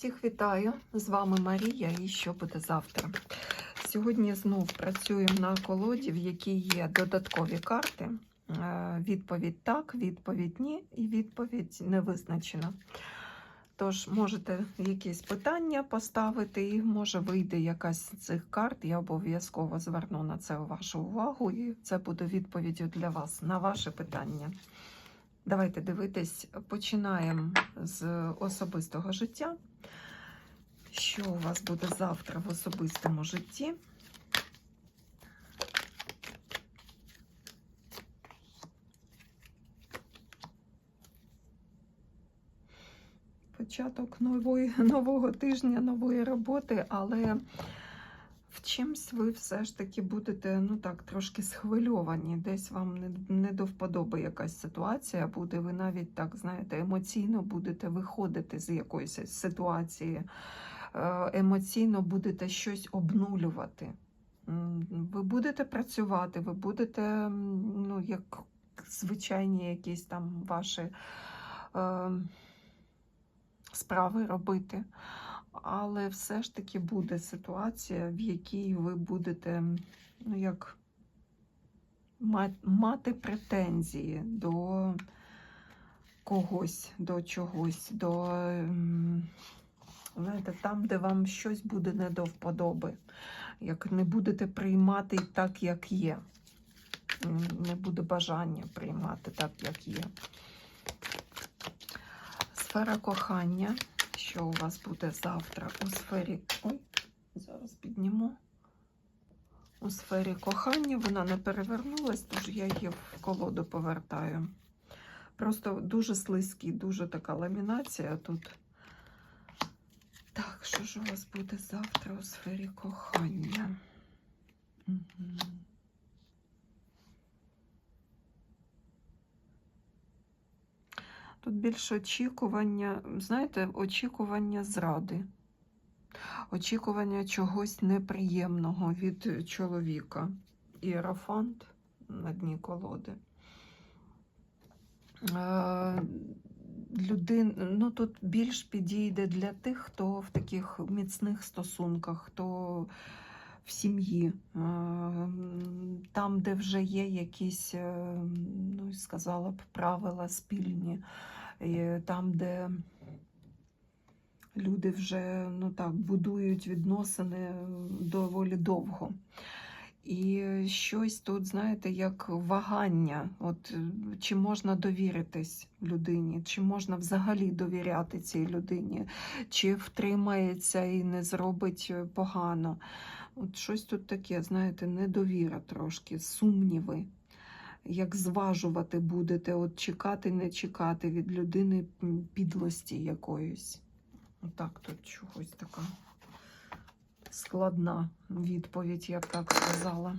Всіх вітаю! З вами Марія і що буде завтра. Сьогодні знов працюємо на колоді, в якій є додаткові карти. Е, Відповідь так, відповідь ні і відповідь не визначена. Тож можете якісь питання поставити, і може вийде якась з цих карт. Я обов'язково зверну на це вашу увагу, і це буде відповіддю для вас на ваше питання. Давайте дивитись, починаємо з особистого життя. Що у вас буде завтра в особистому житті? Початок нової, нового тижня, нової роботи, але чимсь ви все ж таки будете ну так, трошки схвильовані. Десь вам не, не до вподоби якась ситуація буде. Ви навіть так знаєте, емоційно будете виходити з якоїсь ситуації, е, емоційно будете щось обнулювати. Ви будете працювати, ви будете, ну, як звичайні якісь там ваші е, справи робити. Але все ж таки буде ситуація, в якій ви будете ну, як мати претензії до когось, до чогось, до знаєте, там, де вам щось буде не до вподоби, як не будете приймати так, як є. Не буде бажання приймати так, як є. Сфера кохання. Що у вас буде завтра у сфері. Ой, зараз підніму. У сфері кохання вона не перевернулась, тож я її в колоду повертаю. Просто дуже слизький, дуже така ламінація тут. Так, що ж у вас буде завтра у сфері кохання? Угу. Тут більше очікування, знаєте, очікування зради, очікування чогось неприємного від чоловіка. Іерофант на дні колоди. Е, Людин, ну тут більш підійде для тих, хто в таких міцних стосунках, хто в сім'ї, е, там, де вже є якісь, е, ну, сказала б, правила спільні, там, де люди вже ну так, будують відносини доволі довго. І щось тут, знаєте, як вагання, от чи можна довіритись людині, чи можна взагалі довіряти цій людині, чи втримається і не зробить погано. От щось тут таке, знаєте, недовіра трошки, сумніви. Як зважувати будете, от чекати, не чекати від людини підлості якоїсь. Отак тут чогось така складна відповідь, я б так сказала.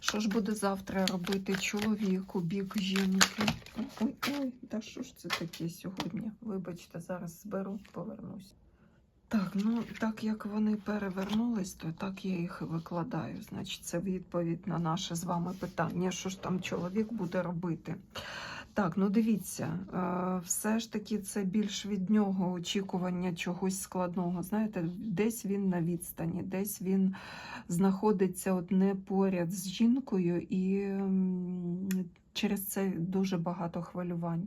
Що ж буде завтра робити чоловік у бік жінки? Ой, ой, та що ж це таке сьогодні? Вибачте, зараз зберу, повернусь. Так, ну так як вони перевернулись, то так я їх і викладаю. Значить, це відповідь на наше з вами питання, що ж там чоловік буде робити. Так, ну дивіться, е, все ж таки це більш від нього очікування чогось складного. Знаєте, десь він на відстані, десь він знаходиться от не поряд з жінкою, і через це дуже багато хвилювань.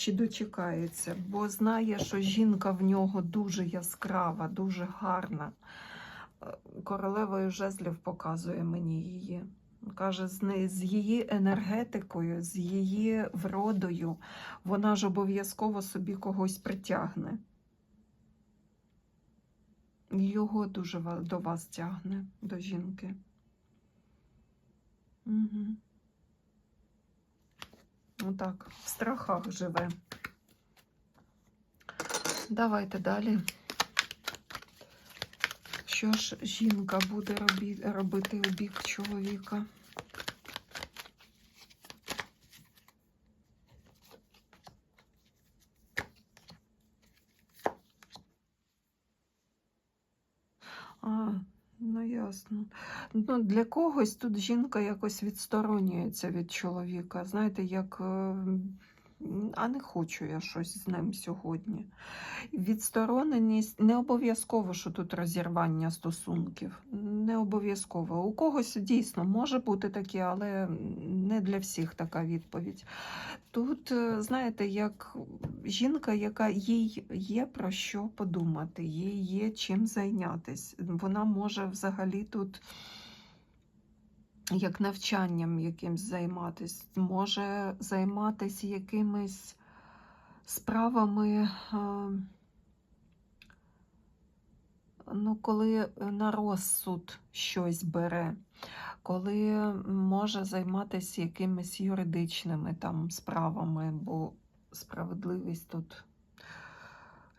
Чи дочекається, бо знає, що жінка в нього дуже яскрава, дуже гарна. Е, Королевою жезлів показує мені її. Каже, з, її енергетикою, з її вродою, вона ж обов'язково собі когось притягне. Його дуже до вас тягне, до жінки. Угу. Отак, в страхах живе. Давайте далі. Що ж жінка буде робити у бік чоловіка? А, ну Ну, для когось тут жінка якось відсторонюється від чоловіка. Знаєте, як е, а не хочу я щось з ним сьогодні. Відстороненість не обов'язково, що тут розірвання стосунків. Не обов'язково. У когось дійсно може бути таке, але не для всіх така відповідь. Тут, е, знаєте, як жінка, яка їй є про що подумати, їй є чим зайнятися. Вона може взагалі тут як навчанням якимсь займатися, може займатися якимись справами, ну, коли на розсуд щось бере, коли може займатися якимись юридичними там справами, бо справедливість тут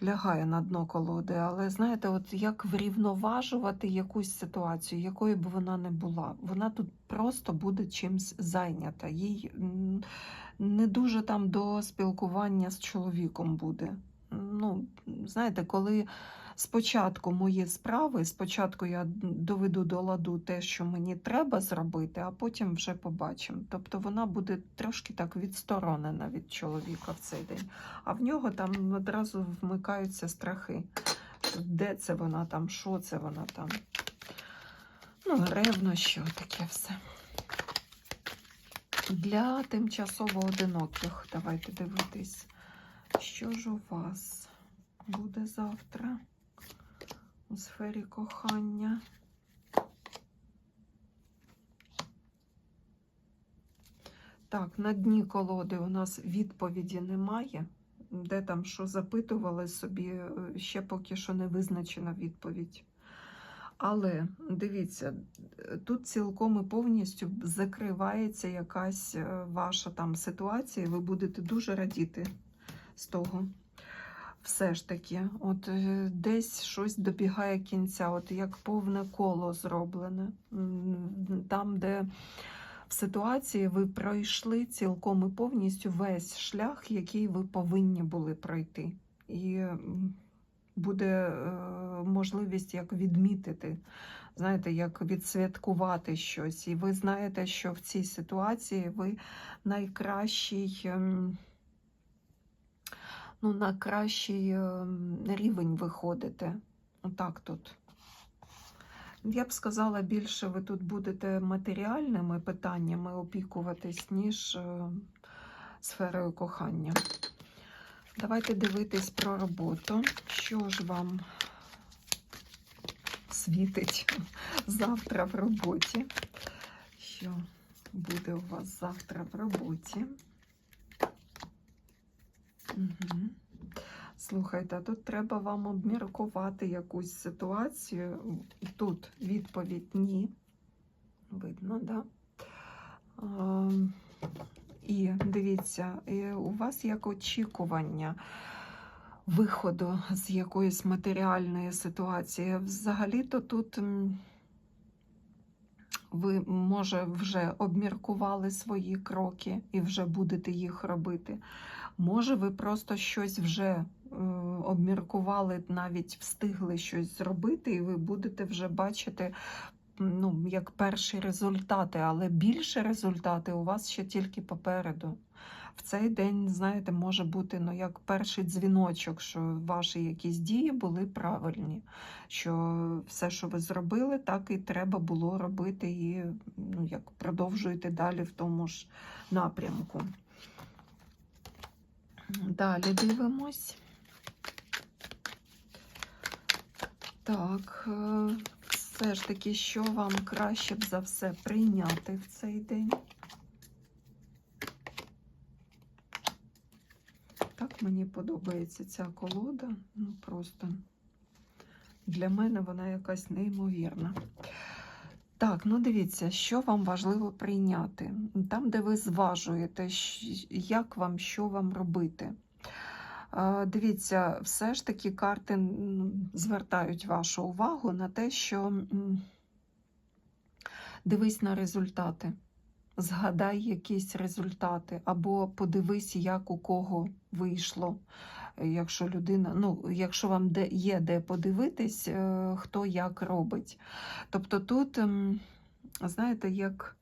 лягає на дно колоди. Але знаєте, от як врівноважувати якусь ситуацію, якою б вона не була, вона тут просто буде чимсь зайнята. Їй не дуже там до спілкування з чоловіком буде. Ну, знаєте, коли спочатку мої справи, спочатку я доведу до ладу те, що мені треба зробити, а потім вже побачимо. Тобто вона буде трошки так відсторонена від чоловіка в цей день. А в нього там одразу вмикаються страхи. Де це вона там, що це вона там. Ну, ревнощі, таке все. Для тимчасово одиноких давайте дивитись, що ж у вас буде завтра у сфері кохання. Так, на дні колоди у нас відповіді немає. Де там що запитували собі, е, ще поки що не визначена відповідь. Але дивіться, тут цілком і повністю закривається якась е, ваша там ситуація, і ви будете дуже радіти з того. Все ж таки, от е, десь щось добігає кінця, от як повне коло зроблене. Там, де в ситуації ви пройшли цілком і повністю весь шлях, який ви повинні були пройти. І буде е, можливість як відмітити, знаєте, як відсвяткувати щось. І ви знаєте, що в цій ситуації ви найкращий. Ну, на кращий ем, рівень виходите. Отак тут. Я б сказала, більше ви тут будете матеріальними питаннями опікуватись, ніж е, сферою кохання. Давайте дивитись про роботу. Що ж вам світить завтра в роботі? Що буде у вас завтра в роботі? Угу. Слухайте, тут треба вам обміркувати якусь ситуацію. Тут відповідь ні. Видно, да? А, і дивіться, і у вас як очікування виходу з якоїсь матеріальної ситуації. Взагалі-то тут ви, може, вже обміркували свої кроки і вже будете їх робити. Може, ви просто щось вже е, обміркували, навіть встигли щось зробити, і ви будете вже бачити ну, як перші результати, але більше результати у вас ще тільки попереду. В цей день, знаєте, може бути ну, як перший дзвіночок, що ваші якісь дії були правильні, що все, що ви зробили, так і треба було робити, і ну, як продовжуєте далі в тому ж напрямку. Далі дивимось. Так, е, все ж таки, що вам краще б за все прийняти в цей день? Так, мені подобається ця колода. Ну, просто для мене вона якась неймовірна. Так, ну дивіться, що вам важливо прийняти. Там, де ви зважуєте, як вам, що вам робити. Дивіться, все ж таки карти звертають вашу увагу на те, що дивись на результати. Згадай якісь результати, або подивись, як у кого вийшло. Якщо людина, ну, якщо вам де, є де подивитись, е, хто як робить. Тобто тут, ем, знаєте, як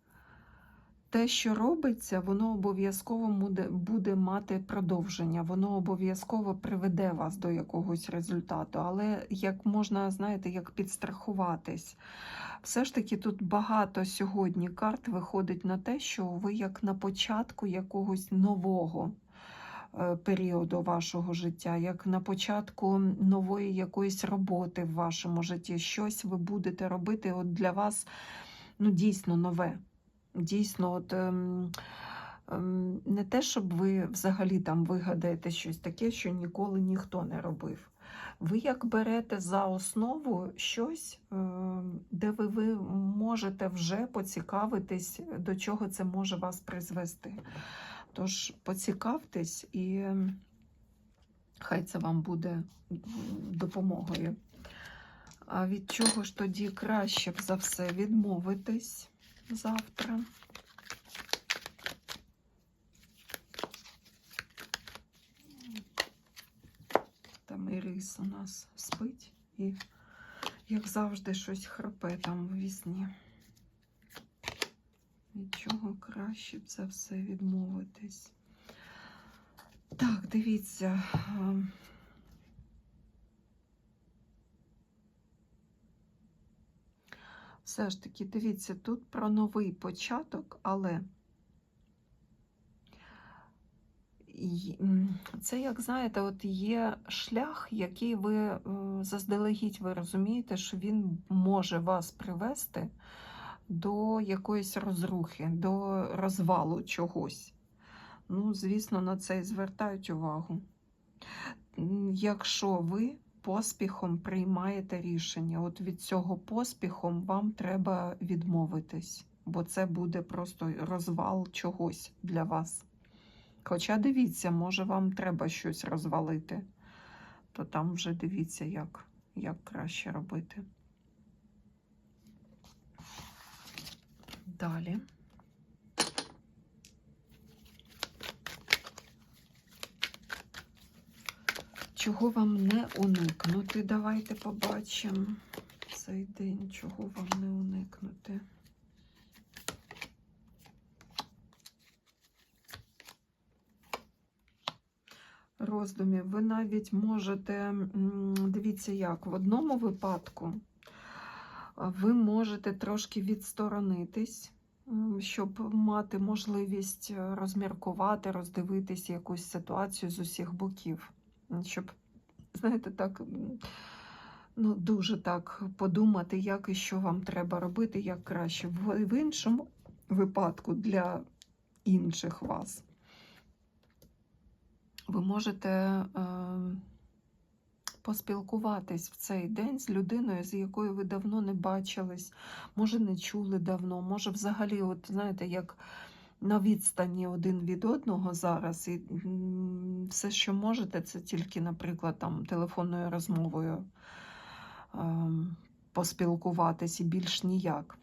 те, що робиться, воно обов'язково буде, мати продовження, воно обов'язково приведе вас до якогось результату. Але як можна, знаєте, як підстрахуватись? Все ж таки тут багато сьогодні карт виходить на те, що ви як на початку якогось нового періоду вашого життя, як на початку нової якоїсь роботи в вашому житті. Щось ви будете робити от для вас ну, дійсно нове. Дійсно, от, ем, ем, не те, щоб ви взагалі там вигадаєте щось таке, що ніколи ніхто не робив. Ви як берете за основу щось, ем, де ви, ви можете вже поцікавитись, до чого це може вас призвести. Тож поцікавтесь і ем, хай це вам буде допомогою. А від чого ж тоді краще б за все відмовитись завтра? Там Ірис у нас спить і, як завжди, щось храпе там в вісні. Від чого краще б за все відмовитись? Так, дивіться. ем, Все ж таки, дивіться, тут про новий початок, але це, як знаєте, от є шлях, який ви е, заздалегідь ви розумієте, що він може вас привести до якоїсь розрухи, до розвалу чогось. Ну, звісно, на це і звертають увагу. Якщо ви поспіхом приймаєте рішення, от від цього поспіхом вам треба відмовитись, бо це буде просто розвал чогось для вас. Хоча дивіться, може вам треба щось розвалити, то там вже дивіться, як, як краще робити. Далі. Чого вам не уникнути? Давайте побачимо цей день, чого вам не уникнути. Роздумів. Ви навіть можете, дивіться як, в одному випадку ви можете трошки відсторонитись, щоб мати можливість е, розміркувати, роздивитись якусь ситуацію з усіх боків. Щоб, знаєте, так, ну, дуже так подумати, як і що вам треба робити, як краще. В, іншому випадку для інших вас. Ви можете е, поспілкуватись в цей день з людиною, з якою ви давно не бачились, може, не чули давно, може, взагалі, от знаєте, як на відстані один від одного зараз, і все, що можете, це тільки, наприклад, там телефонною розмовою е, поспілкуватись і більш ніяк.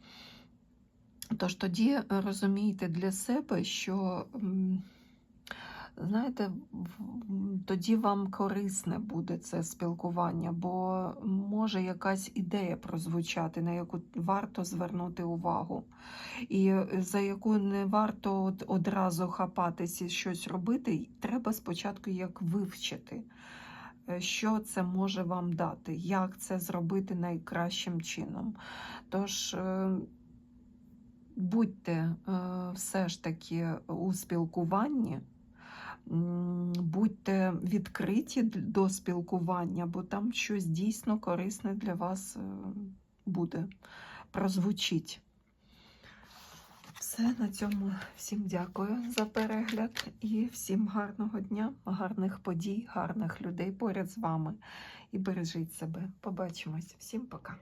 Тож тоді розумійте для себе, що. Знаєте, тоді вам корисне буде це спілкування, бо може якась ідея прозвучати, на яку варто звернути увагу, і е, за яку не варто одразу хапатись і щось робити. Треба спочатку як вивчити, е, що це може вам дати, як це зробити найкращим чином. Тож е, будьте все ж таки у спілкуванні. Будьте відкриті до спілкування, бо там щось дійсно корисне для вас е, буде, прозвучить. Все, на цьому всім дякую за перегляд і всім гарного дня, гарних подій, гарних людей поряд з вами. І бережіть себе. Побачимось. Всім пока.